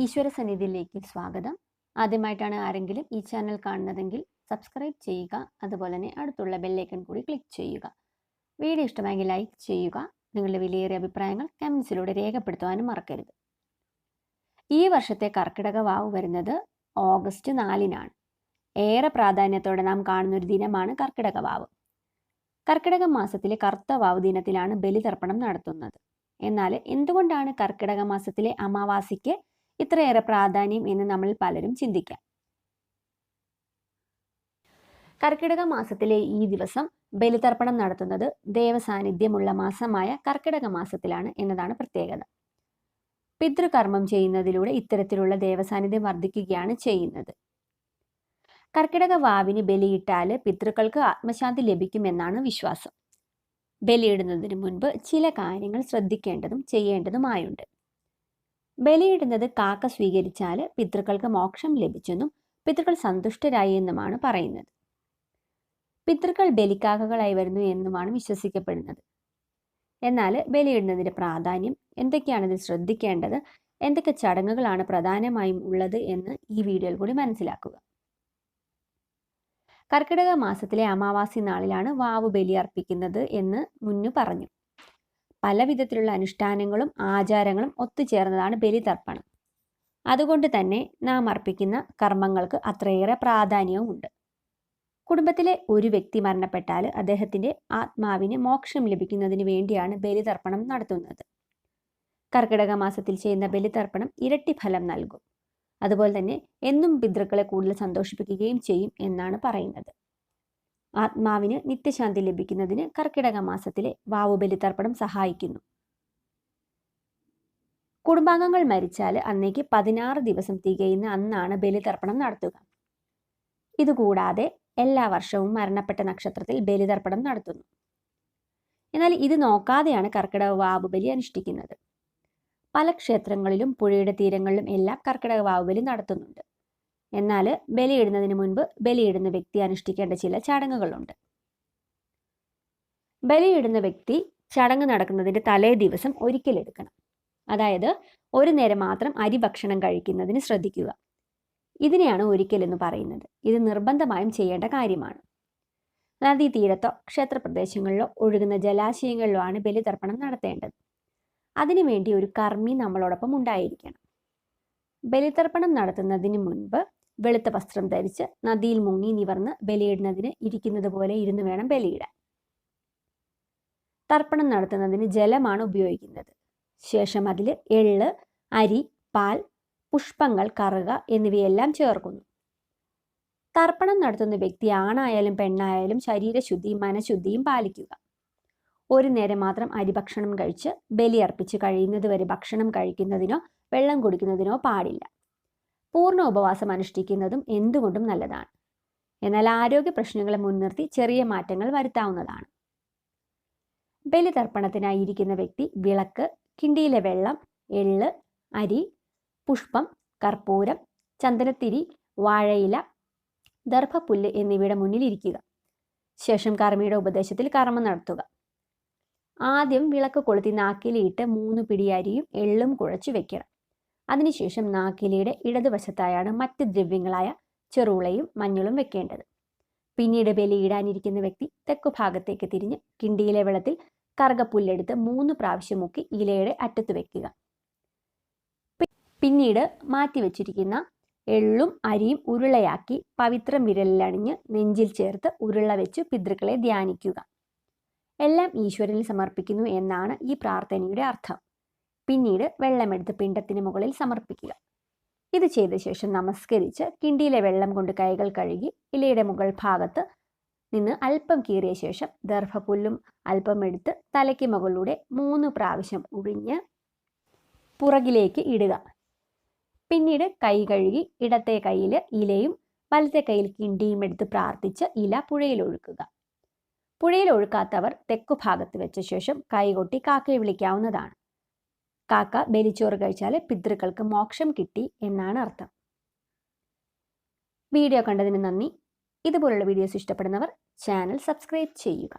ഈശ്വര സന്നിധിയിലേക്ക് സ്വാഗതം. ആദ്യമായിട്ടാണ് ആരെങ്കിലും ഈ ചാനൽ കാണുന്നതെങ്കിൽ സബ്സ്ക്രൈബ് ചെയ്യുക അതുപോലെ തന്നെ അടുത്തുള്ള ബെല്ലൈക്കൺ കൂടി ക്ലിക്ക് ചെയ്യുക. വീഡിയോ ഇഷ്ടമായെങ്കിൽ ലൈക്ക് ചെയ്യുക നിങ്ങളുടെ വിലയേറിയ അഭിപ്രായങ്ങൾ കമൻസിലൂടെ രേഖപ്പെടുത്തുവാനും മറക്കരുത്. ഈ വർഷത്തെ കർക്കിടക വാവ് വരുന്നത് ഓഗസ്റ്റ് നാലിനാണ്. ഏറെ പ്രാധാന്യത്തോടെ നാം കാണുന്ന ഒരു ദിനമാണ് കർക്കിടക വാവ്. കർക്കിടക മാസത്തിലെ കറുത്ത വാവ് ദിനത്തിലാണ് ബലിതർപ്പണം നടത്തുന്നത്. എന്നാൽ എന്തുകൊണ്ടാണ് കർക്കിടക മാസത്തിലെ അമാവാസിക്ക് ഇത്രയേറെ പ്രാധാന്യം എന്ന് നമ്മൾ പലരും ചിന്തിക്കാം. കർക്കിടക മാസത്തിലെ ഈ ദിവസം ബലിതർപ്പണം നടത്തുന്നത് ദേവസാന്നിധ്യമുള്ള മാസമായ കർക്കിടക മാസത്തിലാണ് എന്നതാണ് പ്രത്യേകത. പിതൃകർമ്മം ചെയ്യുന്നതിലൂടെ ഇത്തരത്തിലുള്ള ദേവസാന്നിധ്യം വർദ്ധിക്കുകയാണ് ചെയ്യുന്നത്. കർക്കിടക വാവിന് ബലിയിട്ടാൽ പിതൃക്കൾക്ക് ആത്മശാന്തി ലഭിക്കുമെന്നാണ് വിശ്വാസം. ബലിയിടുന്നതിന് മുൻപ് ചില കാര്യങ്ങൾ ശ്രദ്ധിക്കേണ്ടതും ചെയ്യേണ്ടതുമായുണ്ട്. ബലിയിടുന്നത് കാക്ക സ്വീകരിച്ചാൽ പിതൃക്കൾക്ക് മോക്ഷം ലഭിച്ചെന്നും പിതൃക്കൾ സന്തുഷ്ടരായി എന്നുമാണ് പറയുന്നത്. പിതൃക്കൾ ബലിക്കാക്കകളായി വരുന്നു എന്നുമാണ് വിശ്വസിക്കപ്പെടുന്നത്. എന്നാൽ ബലിയിടുന്നതിന്റെ പ്രാധാന്യം എന്തൊക്കെയാണ് ഇതിൽ ശ്രദ്ധിക്കേണ്ടത്? എന്തൊക്കെ ചടങ്ങുകളാണ് പ്രധാനമായും ഉള്ളത് എന്ന് ഈ വീഡിയോയിൽ കൂടി മനസ്സിലാക്കുക. കർക്കിടക മാസത്തിലെ അമാവാസി നാളിലാണ് വാവ് ബലി അർപ്പിക്കുന്നത് എന്ന് മുന്നു പറഞ്ഞു. പല വിധത്തിലുള്ള അനുഷ്ഠാനങ്ങളും ആചാരങ്ങളും ഒത്തുചേർന്നതാണ് ബലിതർപ്പണം. അതുകൊണ്ട് തന്നെ നാം അർപ്പിക്കുന്ന കർമ്മങ്ങൾക്ക് അത്രയേറെ പ്രാധാന്യവും ഉണ്ട് കുടുംബത്തിലെ ഒരു വ്യക്തി മരണപ്പെട്ടാൽ അദ്ദേഹത്തിന്റെ ആത്മാവിന് മോക്ഷം ലഭിക്കുന്നതിന് വേണ്ടിയാണ് ബലിതർപ്പണം നടത്തുന്നത്. കർക്കിടക മാസത്തിൽ ചെയ്യുന്ന ബലിതർപ്പണം ഇരട്ടി ഫലം നൽകും. അതുപോലെ തന്നെ എന്നും പിതൃക്കളെ കൂടുതൽ സന്തോഷിപ്പിക്കുകയും ചെയ്യും എന്നാണ് പറയുന്നത്. ആത്മാവിന് നിത്യശാന്തി ലഭിക്കുന്നതിന് കർക്കിടക മാസത്തിലെ വാവുബലി തർപ്പണം സഹായിക്കുന്നു. കുടുംബാംഗങ്ങൾ മരിച്ചാൽ അന്നേക്ക് പതിനാറ് ദിവസം തികയുന്ന അന്നാണ് ബലിതർപ്പണം നടത്തുക. ഇതുകൂടാതെ എല്ലാ വർഷവും മരണപ്പെട്ട നക്ഷത്രത്തിൽ ബലിതർപ്പണം നടത്തുന്നു. എന്നാൽ ഇത് നോക്കാതെയാണ് കർക്കിടക വാവുബലി അനുഷ്ഠിക്കുന്നത്. പല ക്ഷേത്രങ്ങളിലും പുഴയുടെ തീരങ്ങളിലും എല്ലാം കർക്കിടക വാവുബലി നടത്തുന്നുണ്ട്. എന്നാൽ ബലിയിടുന്നതിന് മുൻപ് ബലിയിടുന്ന വ്യക്തി അനുഷ്ഠിക്കേണ്ട ചില ചടങ്ങുകളുണ്ട്. ബലിയിടുന്ന വ്യക്തി ചടങ്ങ് നടക്കുന്നതിന്റെ തലേ ദിവസം ഒരിക്കലെടുക്കണം അതായത് ഒരു നേരം മാത്രം അരി ഭക്ഷണം കഴിക്കുന്നതിന് ശ്രദ്ധിക്കുക. ഇതിനെയാണ് ഒരിക്കൽ എന്ന് പറയുന്നത്. ഇത് നിർബന്ധമായും ചെയ്യേണ്ട കാര്യമാണ്. നദീതീരത്തോ ക്ഷേത്രപ്രദേശങ്ങളിലോ ഒഴുകുന്ന ജലാശയങ്ങളിലോ ആണ് ബലിതർപ്പണം നടത്തേണ്ടത്. അതിനുവേണ്ടി ഒരു കർമ്മി നമ്മളോടൊപ്പം ഉണ്ടായിരിക്കണം. ബലിതർപ്പണം നടത്തുന്നതിന് മുൻപ് വെളുത്ത വസ്ത്രം ധരിച്ച് നദിയിൽ മുങ്ങി നിവർന്ന് ബലിയിടുന്നതിന് ഇരിക്കുന്നത് പോലെ ഇരുന്ന് വേണം ബലിയിടാൻ. തർപ്പണം നടത്തുന്നതിന് ജലമാണ് ഉപയോഗിക്കുന്നത്. ശേഷം അതിൽ എള്ള് അരി പാൽ പുഷ്പങ്ങൾ കറുക എന്നിവയെല്ലാം ചേർക്കുന്നു. തർപ്പണം നടത്തുന്ന വ്യക്തി ആണായാലും പെണ്ണായാലും ശരീരശുദ്ധിയും മനഃശുദ്ധിയും പാലിക്കുക. ഒരു നേരം മാത്രം അരിഭക്ഷണം കഴിച്ച് ബലിയർപ്പിച്ച് കഴിയുന്നതുവരെ ഭക്ഷണം കഴിക്കുന്നതിനോ വെള്ളം കുടിക്കുന്നതിനോ പാടില്ല. പൂർണ ഉപവാസം അനുഷ്ഠിക്കുന്നതും എന്തുകൊണ്ടും നല്ലതാണ്. എന്നാൽ ആരോഗ്യ പ്രശ്നങ്ങളെ മുൻനിർത്തി ചെറിയ മാറ്റങ്ങൾ വരുത്താവുന്നതാണ്. ബലിതർപ്പണത്തിനായി ഇരിക്കുന്ന വ്യക്തി വിളക്ക് കിണ്ടിയിലെ വെള്ളം എള്ള് അരി പുഷ്പം കർപ്പൂരം ചന്ദനത്തിരി വാഴയില ദർഭപ്പുല്ല് എന്നിവയുടെ മുന്നിൽ ഇരിക്കുക. ശേഷം കർമ്മിയുടെ ഉപദേശത്തിൽ കർമ്മം നടത്തുക. ആദ്യം വിളക്ക് കൊളുത്തി നാക്കിലിട്ട് മൂന്ന് പിടി അരിയും എള്ളും കുഴച്ചു വെക്കണം അതിനുശേഷം നാക്കിലയുടെ ഇടതുവശത്തായാണ് മറ്റ് ദ്രവ്യങ്ങളായ ചെറുളയും മഞ്ഞളും വെക്കേണ്ടത്. പിന്നീട് ബലിയിടാനിരിക്കുന്ന വ്യക്തി തെക്കു ഭാഗത്തേക്ക് തിരിഞ്ഞ് കിണ്ടിയിലെ വെള്ളത്തിൽ കറുകപ്പുല്ലെടുത്ത് മൂന്ന് പ്രാവശ്യം മുക്കി ഇലയുടെ അറ്റത്ത് വെക്കുക. പിന്നീട് മാറ്റി വെച്ചിരിക്കുന്ന എള്ളും അരിയും ഉരുളയാക്കി പവിത്രം വിരലിലണിഞ്ഞ് നെഞ്ചിൽ ചേർത്ത് ഉരുള വെച്ച് പിതൃക്കളെ ധ്യാനിക്കുക. എല്ലാം ഈശ്വരനിൽ സമർപ്പിക്കുന്നു എന്നാണ് ഈ പ്രാർത്ഥനയുടെ അർത്ഥം. പിന്നീട് വെള്ളമെടുത്ത് പിണ്ടത്തിന് മുകളിൽ സമർപ്പിക്കുക. ഇത് ചെയ്ത ശേഷം നമസ്കരിച്ച് കിണ്ടിയിലെ വെള്ളം കൊണ്ട് കൈകൾ കഴുകി ഇലയുടെ മുകൾ ഭാഗത്ത് നിന്ന് അല്പം കീറിയ ശേഷം ദർഭപുല്ലും അല്പം എടുത്ത് തലയ്ക്ക് മുകളിലൂടെ മൂന്ന് പ്രാവശ്യം ഉഴിഞ്ഞ് പുറകിലേക്ക് ഇടുക. പിന്നീട് കൈ കഴുകി ഇടത്തെ കയ്യിൽ ഇലയും വലത്തെ കയ്യിൽ കിണ്ടിയും എടുത്ത് പ്രാർത്ഥിച്ച് ഇല പുഴയിൽ ഒഴുക്കുക. പുഴയിൽ ഒഴുക്കാത്തവർ തെക്കു ഭാഗത്ത് വെച്ച ശേഷം കൈകൊട്ടി കാക്കയെ വിളിക്കാവുന്നതാണ്. കാക്ക ബലിച്ചോറ് കഴിച്ചാൽ പിതൃക്കൾക്ക് മോക്ഷം കിട്ടി എന്നാണ് അർത്ഥം. വീഡിയോ കണ്ടതിന് നന്ദി. ഇതുപോലുള്ള വീഡിയോസ് ഇഷ്ടപ്പെടുന്നവർ ചാനൽ സബ്സ്ക്രൈബ് ചെയ്യുക.